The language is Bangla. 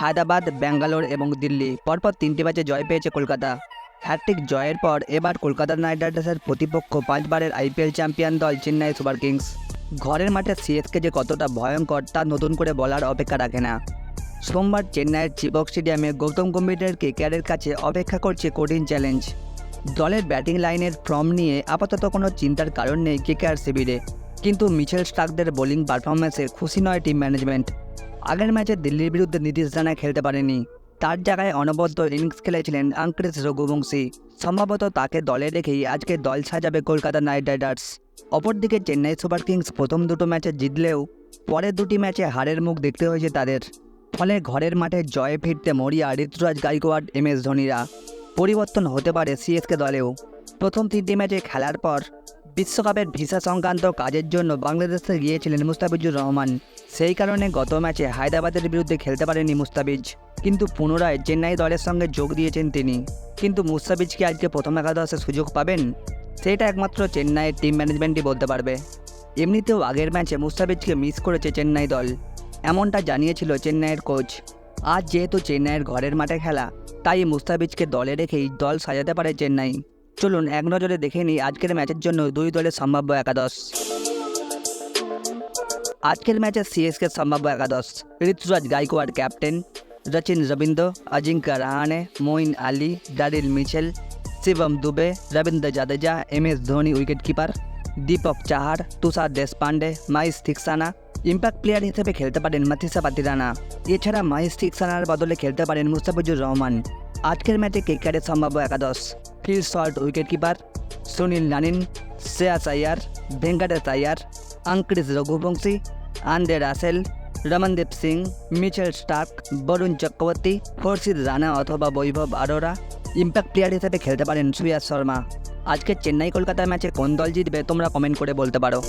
হায়দ্রাবাদ, ব্যাঙ্গালোর এবং দিল্লি। পরপর তিনটি ম্যাচে জয় পেয়েছে কলকাতা। হ্যাট্রিক জয়ের পর এবার কলকাতা নাইট রাইডার্সের প্রতিপক্ষ পাঁচবারের আইপিএল চ্যাম্পিয়ন দল চেন্নাই সুপার কিংস। ঘরের মাঠে সিএসকে যে কতটা ভয়ঙ্কর তা নতুন করে বলার অপেক্ষা রাখে না। সোমবার চেন্নাইয়ের চিবক স্টেডিয়ামে গৌতম গম্ভীরের কেকেআরের কাছে অপেক্ষা করছে কঠিন চ্যালেঞ্জ। দলের ব্যাটিং লাইনের ফর্ম নিয়ে আপাতত কোনো চিন্তার কারণ নেই কেকেআর শিবিরে। কিন্তু মিচেল স্টাকদের বোলিং পারফরমেন্সে খুশি নয় টিম ম্যানেজমেন্ট। আগের ম্যাচে দিল্লির বিরুদ্ধে নীতিশ রানা খেলতে পারেনি। তার জায়গায় অনবদ্য ইনিংস খেলেছিলেন আঙ্ক্রিস রঘুবংশী। সম্ভবত তাকে দলে রেখেই আজকে দল সাজাবে কলকাতা নাইট রাইডার্স। অপরদিকে চেন্নাই সুপার কিংস প্রথম দুটো ম্যাচে জিতলেও পরের দুটি ম্যাচে হারের মুখ দেখতে হয়েছে তাদের। ফলে ঘরের মাঠে জয়ে ফিরতে মরিয়া ঋতুরাজ গাইকোয়াড, এম এস ধোনিরা। পরিবর্তন হতে পারে সিএসকে দলেও। প্রথম তিনটি ম্যাচে খেলার পর বিশ্বকাপের ভিসা সংক্রান্ত কাজের জন্য বাংলাদেশে গিয়েছিলেন মুস্তাফিজুর রহমান। সেই কারণে গত ম্যাচে হায়দ্রাবাদের বিরুদ্ধে খেলতে পারেনি মুস্তাফিজ। কিন্তু পুনরায় চেন্নাই দলের সঙ্গে যোগ দিয়েছেন তিনি। কিন্তু মুস্তাফিজ কি আজকে প্রথম একাদশে সুযোগ পাবেন? সেটা একমাত্র চেন্নাইয়ের টিম ম্যানেজমেন্টই বলতে পারবে। এমনিতেও আগের ম্যাচে মুস্তাফিজকে মিস করেছে চেন্নাই দল। এমনটা জানিয়েছিল চেন্নাইয়ের কোচ আজ যেহেতু চেন্নাইয়ের ঘরের মাঠে খেলা, তাই মুস্তাফিজকে দলে রেখেই দল সাজাতে পারে চেন্নাই। চলুন এক নজরে দেখে নিই আজকের ম্যাচের জন্য দুই দলের সম্ভাব্য একাদশ। আজকের ম্যাচে সিএসকে সম্ভাব্য একাদশ, Ruturaj Gaikwad captain, Rachin Ravindra Ajinkya Rahane, Moeen Ali Daryl Mitchell Shivam Dube, Ravindra Jadeja M S Dhoni wicket keeper Deepak Chahar, Tushar Deshpande Maheesh Theekshana. Impact player হিসেবে খেলতে পারেন মাথিসা পাতিরানা। এছাড়া মাইস থিকসানার বদলে খেলতে পারেন মুস্তাফিজুর রহমান। আজকের ম্যাচে কেকারের সম্ভাব্য একাদশ Phil Short wicket keeper Sunil নানিন Shreyas Iyer Venkatesh Iyer Angkrish Raghuvanshi Andre Russell, Ramandeep Singh, Mitchell Starc, Varun Chakravarthy, Harshit Rana অথবা বৈভব আরোরা ইম্প্যাক্ট প্লেয়ার হিসেবে খেলতে পারেন সুয়াস শর্মা। আজকে চেন্নাই কলকাতা ম্যাচে কোন দল জিতবে তোমরা কমেন্ট করে বলতে পারো।